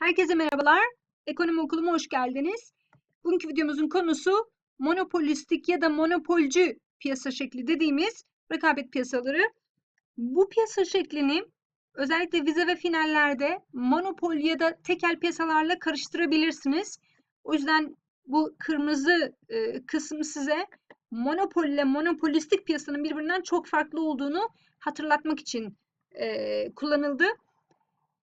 Herkese merhabalar. Ekonomi okuluma hoş geldiniz. Bugünkü videomuzun konusu monopolistik ya da monopolcü piyasa şekli dediğimiz rekabet piyasaları. Bu piyasa şeklini özellikle vize ve finallerde monopol ya da tekel piyasalarla karıştırabilirsiniz. O yüzden bu kırmızı e, kısmı size monopol ile monopolistik piyasanın birbirinden çok farklı olduğunu hatırlatmak için e, kullanıldı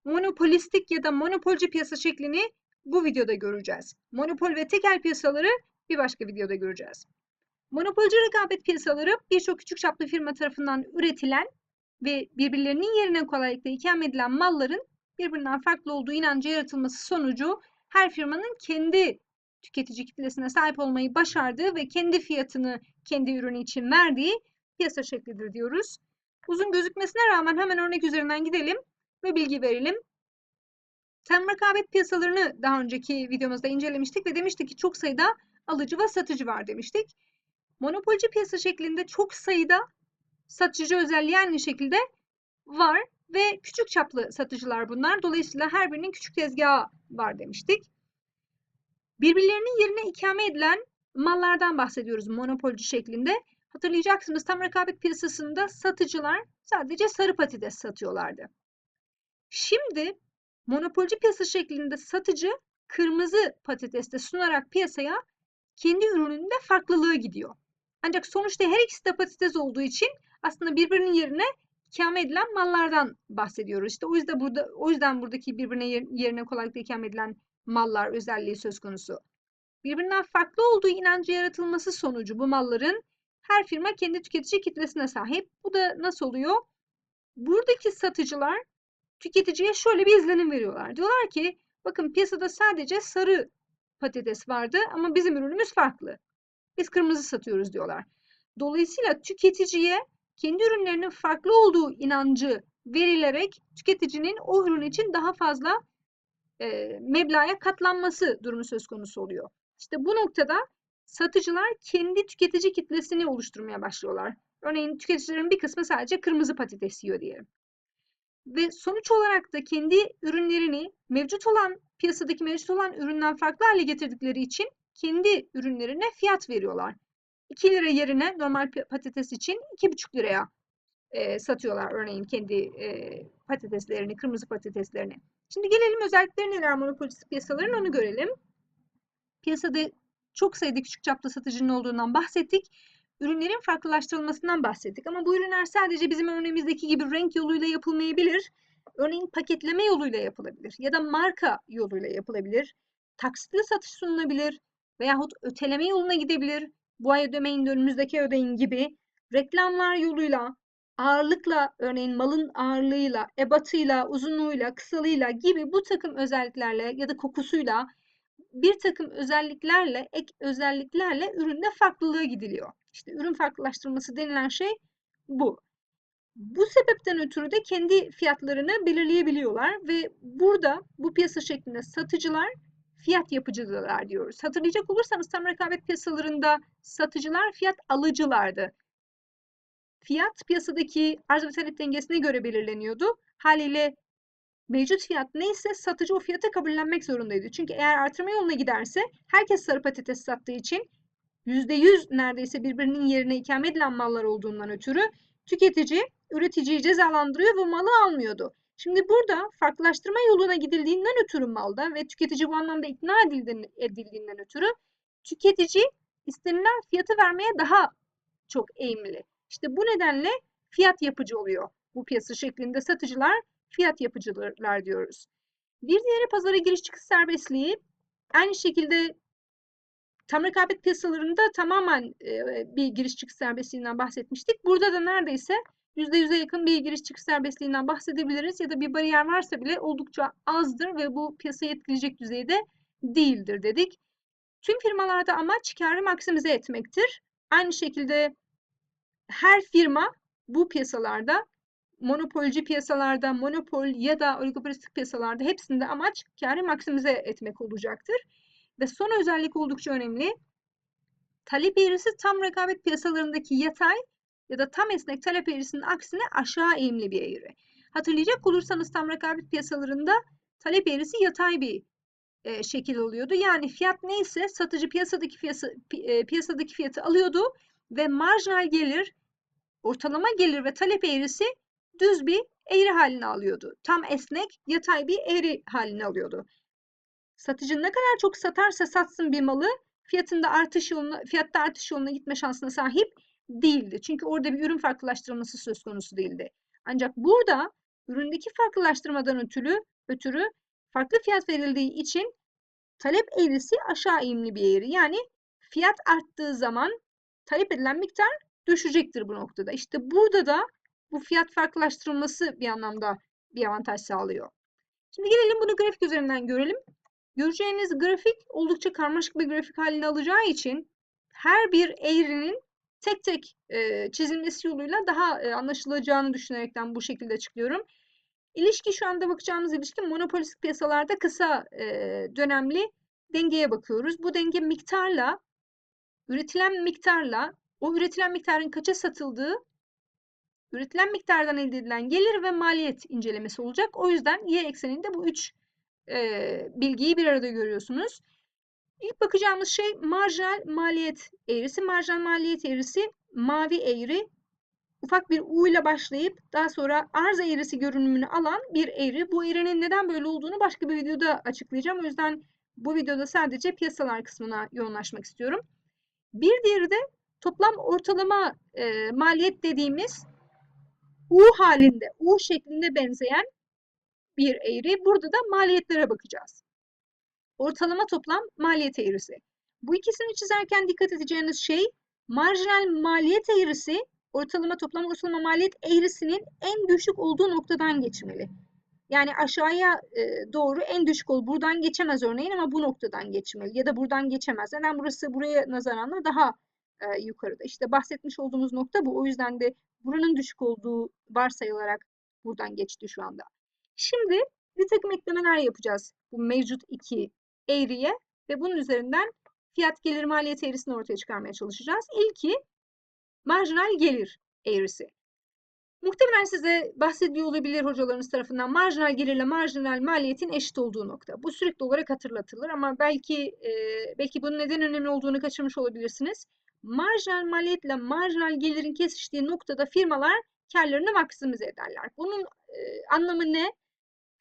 monopolistik ya da monopolcu piyasa şeklini bu videoda göreceğiz. Monopol ve tekel piyasaları bir başka videoda göreceğiz. Monopolcu rekabet piyasaları birçok küçük çaplı firma tarafından üretilen ve birbirlerinin yerine kolaylıkla ikame edilen malların birbirinden farklı olduğu inancı yaratılması sonucu her firmanın kendi tüketici kitlesine sahip olmayı başardığı ve kendi fiyatını kendi ürünü için verdiği piyasa şeklidir diyoruz. Uzun gözükmesine rağmen hemen örnek üzerinden gidelim ve bilgi verelim. Tem rekabet piyasalarını daha önceki videomuzda incelemiştik ve demiştik ki çok sayıda alıcı ve satıcı var demiştik. Monopolci piyasa şeklinde çok sayıda satıcı özelliği aynı şekilde var ve küçük çaplı satıcılar bunlar. Dolayısıyla her birinin küçük tezgahı var demiştik. Birbirlerinin yerine ikame edilen mallardan bahsediyoruz monopolci şeklinde. Hatırlayacaksınız tam rekabet piyasasında satıcılar sadece sarı patates satıyorlardı. Şimdi monopolci piyasa şeklinde satıcı kırmızı patateste sunarak piyasaya kendi ürününde farklılığı gidiyor. Ancak sonuçta her ikisi de patates olduğu için aslında birbirinin yerine ikame edilen mallardan bahsediyoruz. İşte o yüzden burada o yüzden buradaki birbirine yerine kolaylıkla ikame edilen mallar özelliği söz konusu. Birbirinden farklı olduğu inancı yaratılması sonucu bu malların her firma kendi tüketici kitlesine sahip. Bu da nasıl oluyor? Buradaki satıcılar tüketiciye şöyle bir izlenim veriyorlar. Diyorlar ki bakın piyasada sadece sarı patates vardı ama bizim ürünümüz farklı. Biz kırmızı satıyoruz diyorlar. Dolayısıyla tüketiciye kendi ürünlerinin farklı olduğu inancı verilerek tüketicinin o ürün için daha fazla e, meblağa katlanması durumu söz konusu oluyor. İşte bu noktada satıcılar kendi tüketici kitlesini oluşturmaya başlıyorlar. Örneğin tüketicilerin bir kısmı sadece kırmızı patates yiyor diyelim ve sonuç olarak da kendi ürünlerini mevcut olan piyasadaki mevcut olan üründen farklı hale getirdikleri için kendi ürünlerine fiyat veriyorlar. 2 lira yerine normal patates için 2,5 liraya e, satıyorlar örneğin kendi e, patateslerini, kırmızı patateslerini. Şimdi gelelim özellikleri neler monopolistik piyasaların onu görelim. Piyasada çok sayıda küçük çaplı satıcının olduğundan bahsettik ürünlerin farklılaştırılmasından bahsettik. Ama bu ürünler sadece bizim örneğimizdeki gibi renk yoluyla yapılmayabilir. Örneğin paketleme yoluyla yapılabilir ya da marka yoluyla yapılabilir. Taksitli satış sunulabilir veyahut öteleme yoluna gidebilir. Bu ay ödemeyin önümüzdeki ödeyin gibi reklamlar yoluyla ağırlıkla örneğin malın ağırlığıyla, ebatıyla, uzunluğuyla, kısalığıyla gibi bu takım özelliklerle ya da kokusuyla bir takım özelliklerle, ek özelliklerle üründe farklılığa gidiliyor. İşte ürün farklılaştırması denilen şey bu. Bu sebepten ötürü de kendi fiyatlarını belirleyebiliyorlar ve burada bu piyasa şeklinde satıcılar fiyat yapıcılar diyoruz. Hatırlayacak olursanız tam rekabet piyasalarında satıcılar fiyat alıcılardı. Fiyat piyasadaki arz ve talep dengesine göre belirleniyordu. Haliyle mevcut fiyat neyse satıcı o fiyata kabullenmek zorundaydı. Çünkü eğer artırma yoluna giderse herkes sarı patates sattığı için %100 neredeyse birbirinin yerine ikame edilen mallar olduğundan ötürü tüketici üreticiyi cezalandırıyor ve malı almıyordu. Şimdi burada farklılaştırma yoluna gidildiğinden ötürü malda ve tüketici bu anlamda ikna edildiğinden ötürü tüketici istenilen fiyatı vermeye daha çok eğimli. İşte bu nedenle fiyat yapıcı oluyor. Bu piyasa şeklinde satıcılar fiyat yapıcılar diyoruz. Bir diğeri pazara giriş çıkış serbestliği. Aynı şekilde tam rekabet piyasalarında tamamen e, bir giriş çıkış serbestliğinden bahsetmiştik. Burada da neredeyse %100'e yakın bir giriş çıkış serbestliğinden bahsedebiliriz ya da bir bariyer varsa bile oldukça azdır ve bu piyasayı etkileyecek düzeyde değildir dedik. Tüm firmalarda amaç karı maksimize etmektir. Aynı şekilde her firma bu piyasalarda monopolci piyasalarda, monopol ya da oligopolistik piyasalarda hepsinde amaç karı maksimize etmek olacaktır. Ve son özellik oldukça önemli. Talep eğrisi tam rekabet piyasalarındaki yatay ya da tam esnek talep eğrisinin aksine aşağı eğimli bir eğri. Hatırlayacak olursanız tam rekabet piyasalarında talep eğrisi yatay bir e, şekil alıyordu. Yani fiyat neyse satıcı piyasadaki fiyatı, pi- e, piyasadaki fiyatı alıyordu ve marjinal gelir, ortalama gelir ve talep eğrisi düz bir eğri halini alıyordu. Tam esnek, yatay bir eğri halini alıyordu. Satıcı ne kadar çok satarsa satsın bir malı fiyatında artış yoluna, fiyatta artış yoluna gitme şansına sahip değildi. Çünkü orada bir ürün farklılaştırılması söz konusu değildi. Ancak burada üründeki farklılaştırmadan ötürü, ötürü farklı fiyat verildiği için talep eğrisi aşağı eğimli bir eğri. Yani fiyat arttığı zaman talep edilen miktar düşecektir bu noktada. İşte burada da bu fiyat farklılaştırılması bir anlamda bir avantaj sağlıyor. Şimdi gelelim bunu grafik üzerinden görelim. Göreceğiniz grafik oldukça karmaşık bir grafik halini alacağı için her bir eğrinin tek tek e, çizilmesi yoluyla daha e, anlaşılacağını düşünerekten bu şekilde açıklıyorum. İlişki şu anda bakacağımız ilişki monopolistik piyasalarda kısa e, dönemli dengeye bakıyoruz. Bu denge miktarla, üretilen miktarla, o üretilen miktarın kaça satıldığı, üretilen miktardan elde edilen gelir ve maliyet incelemesi olacak. O yüzden y ekseninde bu üç e, bilgiyi bir arada görüyorsunuz. İlk bakacağımız şey marjinal maliyet eğrisi. Marjinal maliyet eğrisi mavi eğri ufak bir U ile başlayıp daha sonra arz eğrisi görünümünü alan bir eğri. Bu eğrinin neden böyle olduğunu başka bir videoda açıklayacağım. O yüzden bu videoda sadece piyasalar kısmına yoğunlaşmak istiyorum. Bir diğeri de toplam ortalama e, maliyet dediğimiz U halinde, U şeklinde benzeyen bir eğri. Burada da maliyetlere bakacağız. Ortalama toplam maliyet eğrisi. Bu ikisini çizerken dikkat edeceğiniz şey marjinal maliyet eğrisi ortalama toplam ortalama maliyet eğrisinin en düşük olduğu noktadan geçmeli. Yani aşağıya e, doğru en düşük ol. Buradan geçemez örneğin ama bu noktadan geçmeli. Ya da buradan geçemez. Neden burası buraya nazaranla daha e, yukarıda. İşte bahsetmiş olduğumuz nokta bu. O yüzden de buranın düşük olduğu varsayılarak buradan geçti şu anda. Şimdi bir takım eklemeler yapacağız bu mevcut iki eğriye ve bunun üzerinden fiyat gelir maliyet eğrisini ortaya çıkarmaya çalışacağız. İlki marjinal gelir eğrisi. Muhtemelen size bahsediyor olabilir hocalarınız tarafından marjinal gelirle marjinal maliyetin eşit olduğu nokta. Bu sürekli olarak hatırlatılır ama belki e, belki bunun neden önemli olduğunu kaçırmış olabilirsiniz. Marjinal maliyetle marjinal gelirin kesiştiği noktada firmalar karlarını maksimize ederler. Bunun e, anlamı ne?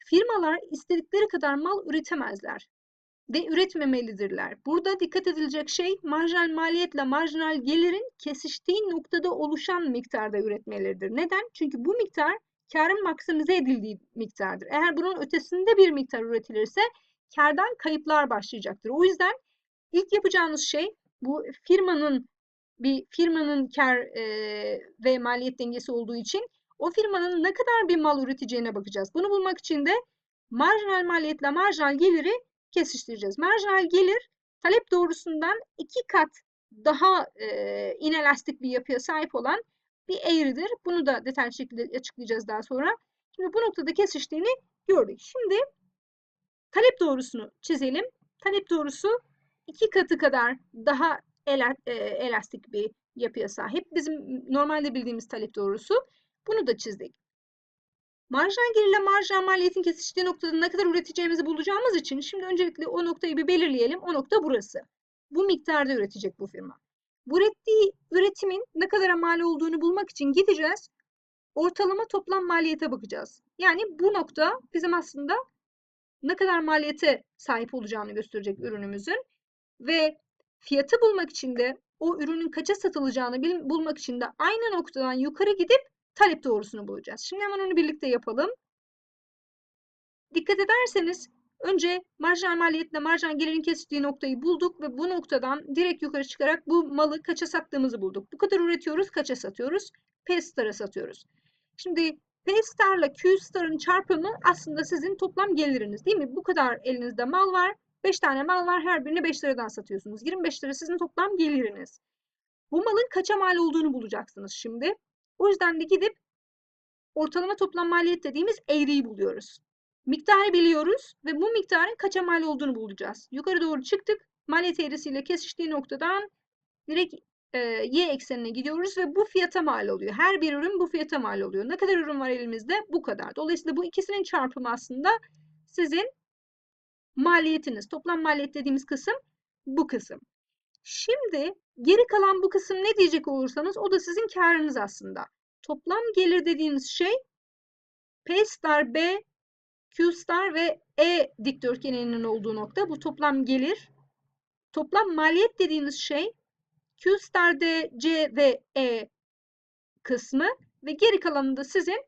Firmalar istedikleri kadar mal üretemezler ve üretmemelidirler. Burada dikkat edilecek şey marjinal maliyetle marjinal gelirin kesiştiği noktada oluşan miktarda üretmeleridir. Neden? Çünkü bu miktar karın maksimize edildiği miktardır. Eğer bunun ötesinde bir miktar üretilirse kardan kayıplar başlayacaktır. O yüzden ilk yapacağınız şey bu firmanın bir firmanın kar e, ve maliyet dengesi olduğu için o firmanın ne kadar bir mal üreteceğine bakacağız. Bunu bulmak için de marjinal maliyetle marjinal geliri kesiştireceğiz. Marjinal gelir talep doğrusundan iki kat daha e, inelastik bir yapıya sahip olan bir eğridir. Bunu da detaylı şekilde açıklayacağız daha sonra. Şimdi bu noktada kesiştiğini gördük. Şimdi talep doğrusunu çizelim. Talep doğrusu iki katı kadar daha elastik bir yapıya sahip. Bizim normalde bildiğimiz talep doğrusu. Bunu da çizdik. Marjinal gelirle marjinal maliyetin kesiştiği noktada ne kadar üreteceğimizi bulacağımız için şimdi öncelikle o noktayı bir belirleyelim. O nokta burası. Bu miktarda üretecek bu firma. Bu ürettiği üretimin ne kadar mal olduğunu bulmak için gideceğiz. Ortalama toplam maliyete bakacağız. Yani bu nokta bizim aslında ne kadar maliyete sahip olacağını gösterecek ürünümüzün. Ve fiyatı bulmak için de o ürünün kaça satılacağını bulmak için de aynı noktadan yukarı gidip talep doğrusunu bulacağız. Şimdi hemen onu birlikte yapalım. Dikkat ederseniz önce marjinal maliyetle marjinal gelirin kesiştiği noktayı bulduk ve bu noktadan direkt yukarı çıkarak bu malı kaça sattığımızı bulduk. Bu kadar üretiyoruz, kaça satıyoruz? P star'a satıyoruz. Şimdi P star ile Q star'ın çarpımı aslında sizin toplam geliriniz değil mi? Bu kadar elinizde mal var. 5 tane mal var. Her birini 5 liradan satıyorsunuz. 25 lira sizin toplam geliriniz. Bu malın kaça mal olduğunu bulacaksınız şimdi. O yüzden de gidip ortalama toplam maliyet dediğimiz eğriyi buluyoruz. Miktarı biliyoruz ve bu miktarın kaça mal olduğunu bulacağız. Yukarı doğru çıktık. Maliyet eğrisiyle kesiştiği noktadan direkt e, y eksenine gidiyoruz ve bu fiyata mal oluyor. Her bir ürün bu fiyata mal oluyor. Ne kadar ürün var elimizde? Bu kadar. Dolayısıyla bu ikisinin çarpımı aslında sizin maliyetiniz. Toplam maliyet dediğimiz kısım bu kısım. Şimdi geri kalan bu kısım ne diyecek olursanız o da sizin karınız aslında. Toplam gelir dediğimiz şey P star B, Q star ve E dikdörtgeninin olduğu nokta. Bu toplam gelir. Toplam maliyet dediğimiz şey Q star D, C ve E kısmı ve geri kalanı da sizin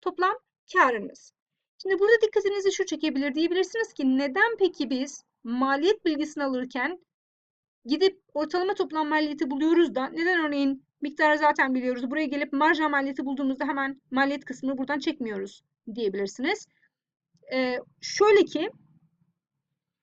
toplam karınız. Şimdi burada dikkatinizi şu çekebilir diyebilirsiniz ki neden peki biz maliyet bilgisini alırken gidip ortalama toplam maliyeti buluyoruz da neden örneğin miktarı zaten biliyoruz. Buraya gelip marjinal maliyeti bulduğumuzda hemen maliyet kısmını buradan çekmiyoruz diyebilirsiniz. Ee, şöyle ki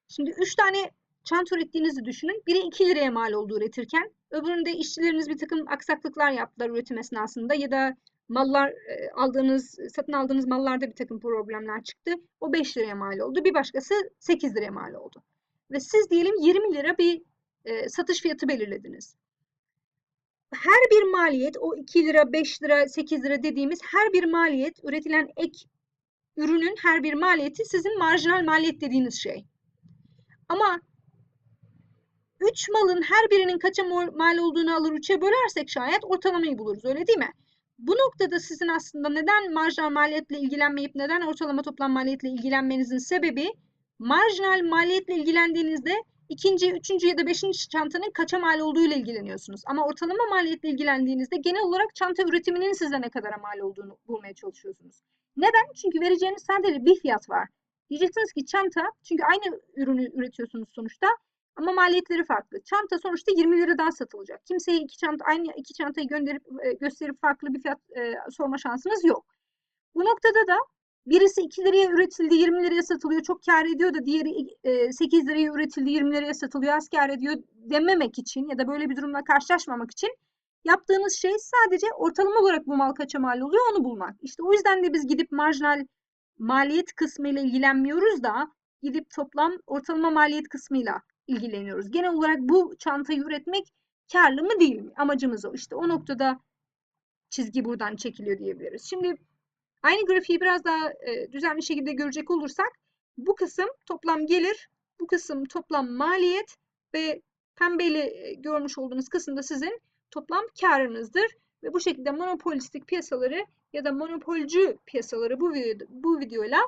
şimdi 3 tane çanta ürettiğinizi düşünün. Biri 2 liraya mal oldu üretirken. Öbüründe işçileriniz bir takım aksaklıklar yaptılar üretim esnasında ya da mallar e, aldığınız, satın aldığınız mallarda bir takım problemler çıktı. O 5 liraya mal oldu. Bir başkası 8 liraya mal oldu. Ve siz diyelim 20 lira bir e, satış fiyatı belirlediniz. Her bir maliyet o 2 lira, 5 lira, 8 lira dediğimiz her bir maliyet üretilen ek ürünün her bir maliyeti sizin marjinal maliyet dediğiniz şey. Ama 3 malın her birinin kaça mal olduğunu alır 3'e bölersek şayet ortalamayı buluruz öyle değil mi? Bu noktada sizin aslında neden marjinal maliyetle ilgilenmeyip neden ortalama toplam maliyetle ilgilenmenizin sebebi marjinal maliyetle ilgilendiğinizde ikinci, üçüncü ya da beşinci çantanın kaça mal olduğu ile ilgileniyorsunuz. Ama ortalama maliyetle ilgilendiğinizde genel olarak çanta üretiminin size ne kadar mal olduğunu bulmaya çalışıyorsunuz. Neden? Çünkü vereceğiniz sadece bir fiyat var. Diyeceksiniz ki çanta, çünkü aynı ürünü üretiyorsunuz sonuçta ama maliyetleri farklı. Çanta sonuçta 20 liradan satılacak. Kimseye iki çanta, aynı iki çantayı gönderip e, gösterip farklı bir fiyat e, sorma şansınız yok. Bu noktada da birisi 2 liraya üretildi 20 liraya satılıyor çok kar ediyor da diğeri e, 8 liraya üretildi 20 liraya satılıyor az kar ediyor dememek için ya da böyle bir durumla karşılaşmamak için yaptığınız şey sadece ortalama olarak bu mal kaça mal oluyor onu bulmak. İşte o yüzden de biz gidip marjinal maliyet kısmıyla ilgilenmiyoruz da gidip toplam ortalama maliyet kısmıyla ilgileniyoruz. Genel olarak bu çantayı üretmek karlı mı değil mi? Amacımız o. İşte o noktada çizgi buradan çekiliyor diyebiliriz. Şimdi aynı grafiği biraz daha e, düzenli şekilde görecek olursak bu kısım toplam gelir, bu kısım toplam maliyet ve pembeyle görmüş olduğunuz kısım da sizin toplam karınızdır. Ve bu şekilde monopolistik piyasaları ya da monopolcü piyasaları bu, video, bu videoyla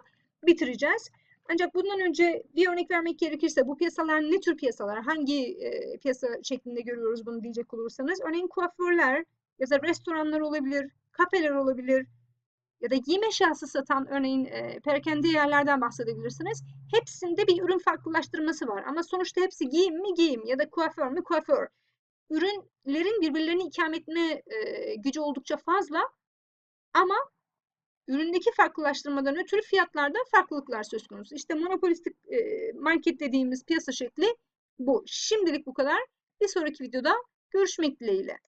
bitireceğiz. Ancak bundan önce bir örnek vermek gerekirse bu piyasalar ne tür piyasalar, hangi e, piyasa şeklinde görüyoruz bunu diyecek olursanız. Örneğin kuaförler ya da restoranlar olabilir, kafeler olabilir ya da giyim eşyası satan örneğin e, perakende yerlerden bahsedebilirsiniz. Hepsinde bir ürün farklılaştırması var ama sonuçta hepsi giyim mi giyim ya da kuaför mü kuaför. Ürünlerin birbirlerini ikame etme e, gücü oldukça fazla ama üründeki farklılaştırmadan ötürü fiyatlarda farklılıklar söz konusu. İşte monopolistik e, market dediğimiz piyasa şekli bu. Şimdilik bu kadar. Bir sonraki videoda görüşmek dileğiyle.